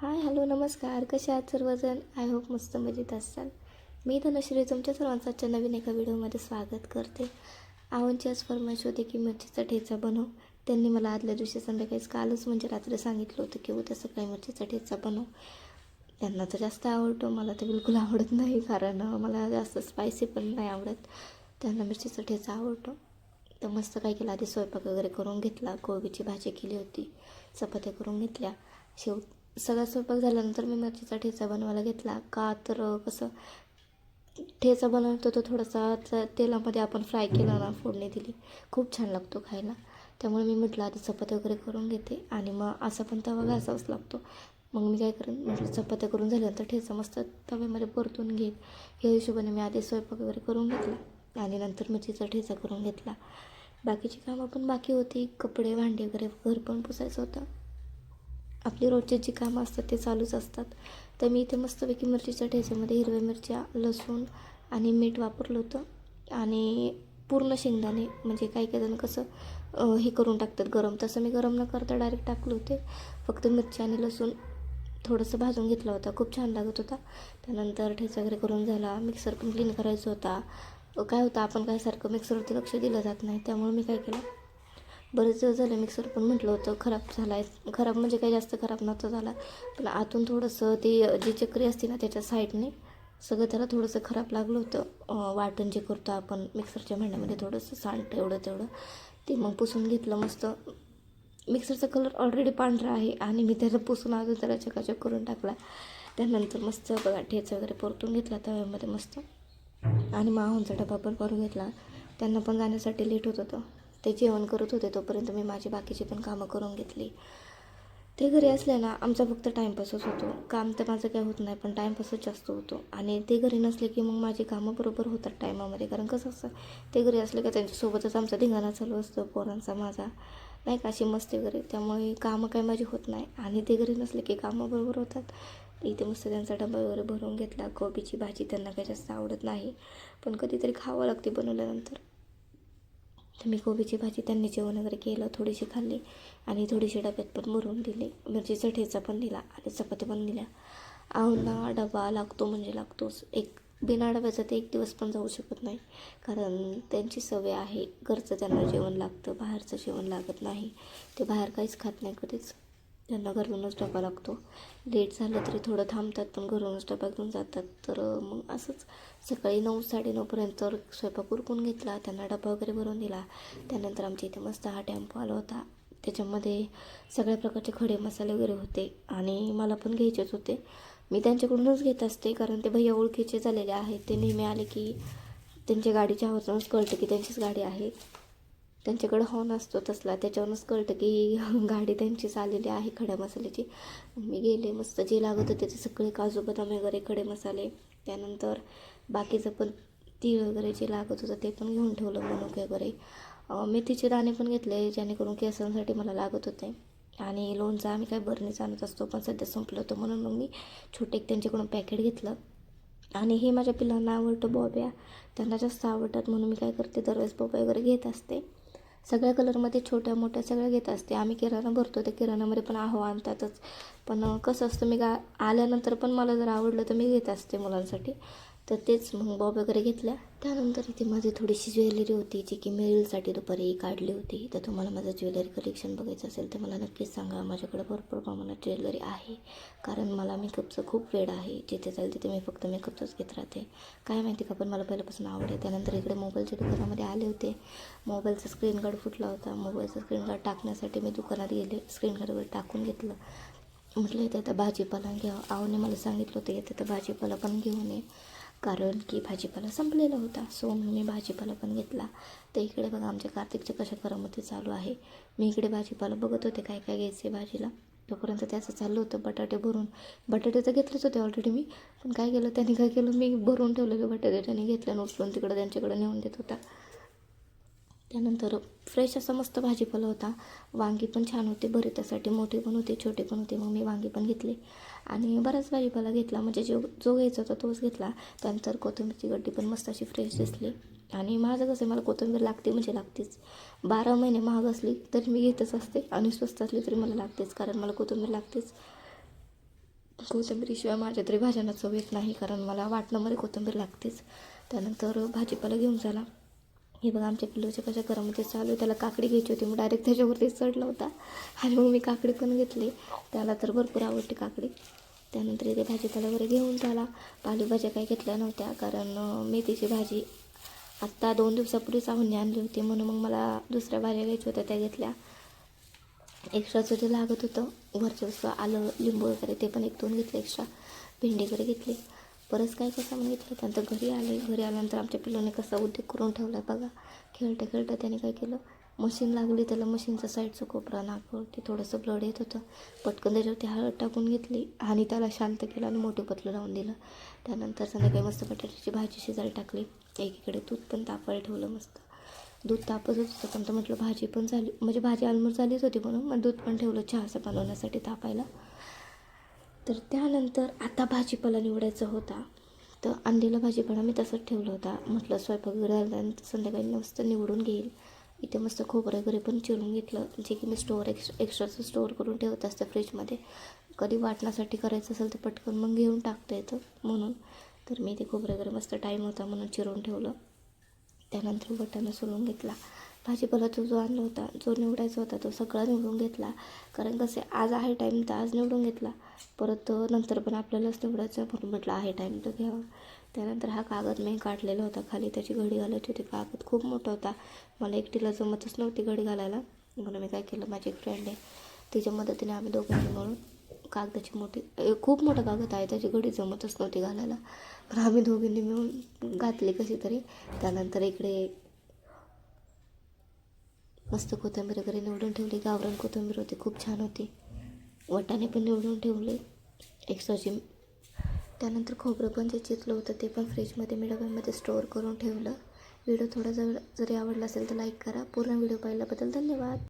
Hi hello नमस्कार. कसे आहात सर्वजण? आय होप मस्त मजेत असाल. मी धनश्री तुमच्या सर्वांचं नवीन एका व्हिडिओमध्ये स्वागत करते. आवनची आज फरमाईश होती की मिरचीचा ठेचा बनव. त्यांनी मला आदल्या दिवशी संध्याकाळीच कालच म्हणजे रात्री सांगितलं होतं की उद्या सकाळी मिरचीचा ठेचा बनव. त्यांना तर जास्त आवडतो मला तर बिलकुल आवडत नाही कारण मला जास्त स्पायसी पण नाही आवडत. त्यांना मिरचीचा ठेचा आवडतो. तर मस्त काय केलं आधी स्वयंपाक वगैरे करून घेतला. कोबीची भाजी केली होती. चपात्या करून घेतल्या. शेव सगळा स्वयंपाक झाल्यानंतर मी मिरचीचा ठेचा बनवायला घेतला. का तर कसं ठेचा बनवतो तो थोडासा तेलामध्ये आपण फ्राय केला ना फोडणी दिली. खूप छान लागतो खायला. त्यामुळे मी म्हटलं आधी चपात्या वगैरे करून घेते. आणि मग असा पण तवा घासावाच लागतो. मग मी काय करेन म्हटलं चपात्या करून झाल्यानंतर ठेचा मस्त तव्यामध्ये परतून घेईन. या हिशोबाने मी आधी स्वयंपाक वगैरे करून घेतला. आणि नंतर मिरचीचा ठेचा करून घेतला. बाकीची कामं पण बाकी होती. कपडे भांडे वगैरे घर पण पुसायचं होतं. आपली रोजची जी कामं असतात ते चालूच असतात. तर मी इथे मस्तपैकी मिरचीच्या ठेच्यामध्ये हिरव्या मिरच्या लसूण आणि मीठ वापरलं होतं. आणि पूर्ण शेंगदाणे म्हणजे काही काही जण कसं हे करून टाकतात गरम. तसं मी गरम न करता डायरेक्ट टाकले होते. फक्त मिरची आणि लसूण थोडंसं भाजून घेतला होता. खूप छान लागत होता. त्यानंतर ठेचा वगैरे करून झाला. मिक्सर पण क्लीन करायचा होता. काय होतं आपण काय सारखं मिक्सरवरती लक्ष दिलं जात नाही. त्यामुळे मी काय केलं बरेच दिवस झालं मिक्सर पण म्हटलं होतं खराब झाला आहे खराब म्हणजे काही जास्त खराब नव्हता झाला. पण आतून थोडंसं ती जी चक्री असते ना त्याच्या साईडने सगळं त्याला थोडंसं खराब लागलं होतं. वाटण जे करतो आपण मिक्सरच्या भांड्यामध्ये थोडंसं सांडतं एवढं तेवढं ते मग पुसून घेतलं मस्त. मिक्सरचा कलर ऑलरेडी पांढरा आहे आणि मी त्याला पुसून अजून त्याला चकाचक करून टाकला. त्यानंतर मस्त बघा ठेचा वगैरे परतून घेतला तव्यामध्ये मस्त. आणि माहूनचा डबा पण भरून घेतला. त्यांना पण जाण्यासाठी लेट होत होतं. ते जेवण करत होते तोपर्यंत मी माझी बाकीची पण कामं करून घेतली. ते घरी असले ना आमचा फक्त टाईमपासच होतो. काम तर माझं काय होत नाही पण टाईमपासच जास्त होतो. आणि ते घरी नसले की मग माझी कामं बरोबर होतात टायमामध्ये कारण कसं असतं ते घरी असले का त्यांच्यासोबतच आमचा धिंगाणा चालू असतो पोरांचा माझा. नाही का? अशी मस्ती वगैरे. त्यामुळे कामं काय माझी होत नाही. आणि ते घरी नसले की कामं बरोबर होतात. इथे मस्त त्यांचा डबा वगैरे भरून घेतला. कोबीची भाजी त्यांना काही जास्त आवडत नाही. पण कधीतरी खावं लागते बनवल्यानंतर. तर मी कोबीची भाजी त्यांनी जेवण वगैरे केलं थोडीशी खाल्ली आणि थोडीशी डब्यात पण भरून दिली. मिरचीचा ठेचा पण दिला आणि चपाती पण दिल्या. आवना डबा लागतो म्हणजे लागतोच एक बिना डब्याचा ते एक दिवस पण जाऊ शकत नाही. कारण त्यांची सवय आहे घरचं त्यांना जेवण लागतं बाहेरचं जेवण लागत नाही. ते बाहेर काहीच खात नाही कधीच. त्यांना घरूनच डबा लागतो. लेट झालं तरी थोडं थांबतात पण घरूनच डबा घेऊन जातात. तर मग असंच सकाळी नऊ साडेनऊपर्यंत स्वयंपाक उरकून घेतला त्यांना डबा वगैरे भरून दिला. त्यानंतर आमच्या इथे मस्त हा टेम्पो आला होता. त्याच्यामध्ये सगळ्या प्रकारचे खडे मसाले वगैरे होते आणि मला पण घ्यायचेच होते. मी त्यांच्याकडूनच घेत असते कारण ते भैया ओळखीचे झालेले आहेत. ते नेहमी आले की त्यांच्या गाडीच्या आवाजावरूनच कळतं की त्यांचीच गाडी आहे. त्यांच्याकडं हॉर्न असतो तसला. त्याच्यावरूनच कळतं की गाडी त्यांचीच आलेली आहे खड्या मसाल्याची. मी गेले मस्त जे लागत होते ते सगळे काजू बदाम वगैरे खडे मसाले. त्यानंतर बाकीचं पण तीळ वगैरे जे लागत होतं ते पण घेऊन ठेवलं मनुके वगैरे. मेथीचे दाणे पण घेतले जेणेकरून केसांसाठी मला लागत होते. आणि लोणचं आम्ही काय बरणीच आणत असतो पण सध्या संपलं होतं म्हणून मग मी छोटे एक त्यांच्याकडून पॅकेट घेतलं. आणि हे माझ्या पिलांना आवडतं बॉब्या. त्यांना जास्त आवडतात म्हणून मी काय करते दरवेळेस बॉब्या वगैरे घेत असते. सगळ्या कलरमध्ये छोट्या मोठ्या सगळ्या घेत असते. आम्ही किराणा भरतो त्या किराणामध्ये पण आहो आणतातच. पण कसं असतं मी गा आल्यानंतर पण मला जर आवडलं तर मी घेत असते मुलांसाठी. तर तेच मग बॉब वगैरे घेतल्या. त्यानंतर इथे माझी थोडीशी ज्वेलरी होती जी की मी रीलसाठी दुपारी काढली होती. तर तुम्हाला माझं ज्वेलरी कलेक्शन बघायचं असेल तर मला नक्कीच सांगा. माझ्याकडे भरपूर प्रमाणात ज्वेलरी आहे. कारण मला मेकअपचं खूप वेळ आहे. जिथे जाईल तिथे मी फक्त मेकअपचंच घेत राहते. काय माहिती का पण मला पहिल्यापासून आवड आहे. त्यानंतर इकडे मोबाईलच्या दुकानामध्ये आले होते. मोबाईलचा स्क्रीन गार्ड फुटला होता. मोबाईलचा स्क्रीन गार्ड टाकण्यासाठी मी दुकानात गेले. स्क्रीन गार्डवर टाकून घेतलं. म्हटलं येतं आता भाजीपाला घ्या. आवने मला सांगितलं होतं येतं तर भाजीपाला पण घेऊन ये. कारण की भाजीपाला संपलेला होता. सो मी भाजीपाला पण घेतला. तर इकडे बघा आमच्या कार्तिकच्या कशा करामती चालू आहे. मी इकडे भाजीपाला बघत होते काय काय घ्यायचे भाजीला. तोपर्यंत त्याचं चाललं होतं बटाटे भरून. बटाटे तर घेतलेच होते ऑलरेडी मी. पण काय केलं त्यांनी काय केलं मी भरून ठेवलेले बटाटे त्यांनी घेतले उचलून तिकडं त्यांच्याकडे नेऊन देत होता. त्यानंतर फ्रेश असा मस्त भाजीपाला होता. वांगी पण छान होते भरितासाठी मोठे पण होते छोटे पण होते मग मी वांगी पण घेतले. आणि बराच भाजीपाला घेतला. म्हणजे जो जो घ्यायचा होता तोच घेतला. त्यानंतर कोथिंबीरची गड्डी पण मस्त अशी फ्रेश दिसली. आणि माझं कसं आहे मला कोथिंबीर लागते म्हणजे लागतेच. बारा महिने महाग असली तरी मी घेतच असते. आणि स्वस्त असली तरी मला लागतेच कारण मला कोथिंबीर लागतेच. कोथिंबीरीशिवाय माझ्या तरी भाज्यांना चव येत नाही कारण मला वाटणामध्ये कोथिंबीर लागतेच. त्यानंतर भाजीपाला घेऊन झाला. हे बघा आमच्या पिल्लूच्या कशा घरामध्ये चालू आहे. त्याला काकडी घ्यायची होती. मग डायरेक्ट त्याच्यावरती चढला होता. आणि मग मी काकडी पण घेतली. त्याला तर भरपूर आवडते काकडी. त्यानंतर इथे भाजीपाला वगैरे घेऊन झाला पालेभाज्या काही घेतल्या नव्हत्या. कारण मेथीची भाजी आत्ता दोन दिवसापूर्वीच आवडणी आणली होती. म्हणून मग मला दुसऱ्या भाज्या घ्यायच्या होत्या त्या घेतल्या. एक्स्ट्राचं जे लागत होतं वरचं आलं लिंबू वगैरे ते पण एक दोन घेतले. एक्स्ट्रा भेंडी वगैरे घेतली. परत काय कसं म्हणजे त्यानंतर घरी आले घरी आल्यानंतर आमच्या पिल्लाने कसा उद्योग करून ठेवला बघा. खेळता खेळता त्याने काय केलं? मशीन लागली त्याला मशीनचा साईडचं कोपरा नाकावरती थोडंसं ब्लड येत होतं. पटकन त्याच्यावरती हळद टाकून घेतली आणि त्याला शांत केलं आणि मोठं पतलं लावून दिलं. त्यानंतर संध्याकाळी मस्त बटाट्याची भाजी शिजायला टाकली. एकीकडे दूध पण तापायला ठेवलं मस्त. दूध तापत होतं पण तर म्हटलं भाजी पण झाली म्हणजे भाजी आलमोस्ट झालीच होती म्हणून मग दूध पण ठेवलं चहाचं बनवण्यासाठी तापायला. तर त्यानंतर आता भाजीपाला निवडायचा होता. तर आणलेला भाजीपाला मी तसंच ठेवला होता. म्हटलं स्वयंपाक झाल्यानंतर संध्याकाळी मस्त निवडून घेईल. इथे मस्त खोबरं वगैरे पण चिरून घेतलं. जे की मी स्टोअर एक्स्ट्रा एक्स्ट्राचं स्टोअर करून ठेवत असते फ्रीजमध्ये कधी वाटण्यासाठी करायचं असेल तर पटकन मग घेऊन टाकता येतं म्हणून. तर मी ते खोबरं वगैरे मस्त टाईम होता म्हणून चिरून ठेवलं. त्यानंतर वटाणा सोलून घेतला. भाजीपाला तो जो आणला होता जो निवडायचा होता तो सगळा निवडून घेतला. कारण कसे आज आहे टाईम तर आज निवडून घेतला. परत नंतर पण आपल्यालाच निवडायचं म्हणून म्हटलं आहे टाईम तर घ्यावा. त्यानंतर हा कागद मी काढलेला होता खाली. त्याची घडी घालायची होती. कागद खूप मोठा होता. मला एकटीला जमतच नव्हती घडी घालायला. म्हणून मी काय केलं माझी एक फ्रेंड आहे. तिच्या मदतीने आम्ही दोघांनी म्हणून कागदाची मोठी खूप मोठा कागद आहे. त्याची घडी जमतच नव्हती घालायला. पण आम्ही दोघींनी मिळून घातली कशी तरी. त्यानंतर इकडे मस्त कोथिंबीर वगैरे निवडून ठेवली. गावरान कोथिंबीर होती खूप छान होती. वटाणे पण निवडून ठेवले. एक्स्ट्राची त्यानंतर खोबरं पण जे चिरलं होतं ते पण फ्रीजमध्ये मी डब्यामध्ये स्टोअर करून ठेवलं. व्हिडिओ थोडा जर जरी आवडला असेल तर लाईक करा. पूर्ण व्हिडिओ पाहिल्याबद्दल धन्यवाद.